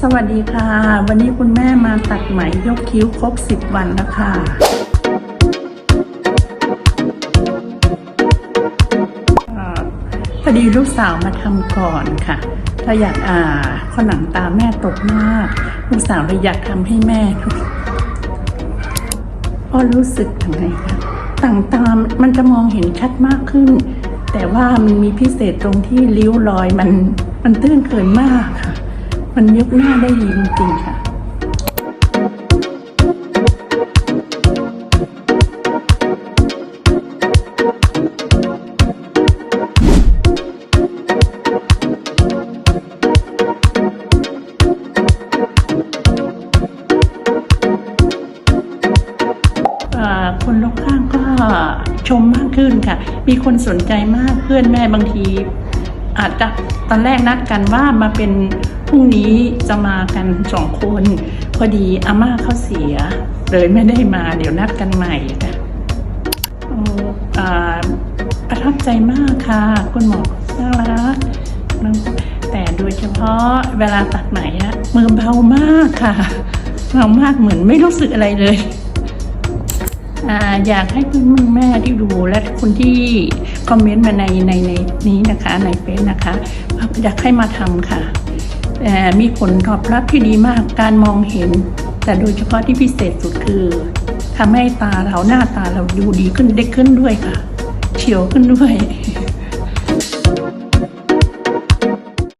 สวัสดีค่ะ วันนี้คุณแม่มาตัดไหมยกคิ้วครบ 10 วันแล้วค่ะ พอดีลูกสาวมาทำก่อนค่ะ ถ้าอยากอ่าข้อหนังตาแม่ตกมาก ลูกสาวเลยอยากทำให้แม่ทุกพ่อรู้สึกยังไงคะต่างตามมันจะมองเห็นชัดมากขึ้น แต่ว่ามันมีพิเศษตรงที่ริ้วรอยมันมันตื้นเขินมากค่ะ มันยกหน้าได้ดีจริงๆค่ะเอ่อคนรอบข้างก็ชมมากขึ้นค่ะ มีคนสนใจมากเพื่อนแม่บางที อาจจะ ตอนแรกนัดกันว่ามาเป็นพรุ่งนี้จะมากันสองคน พอดีอาม่าเขาเสีย เลยไม่ได้มาเดี๋ยวนัดกันใหม่ค่ะประทับใจมากค่ะ คุณหมอน่ารักแต่โดยเฉพาะเวลาตัดไหมอะมือเบามากค่ะเบามากเหมือนไม่รู้สึกอะไรเลย อยากให้คุณแม่ที่ดูและคนที่คอมเมนต์มาในในในนี้นะคะในเฟซนะคะอยากให้มาทำค่ะมีผลตอบรับที่ดีมากการมองเห็น แต่โดยเฉพาะที่พิเศษสุดคือทำให้ตาเราหน้าตาเราดูดีขึ้นเด็กขึ้นด้วยค่ะ เฉียวขึ้นด้วย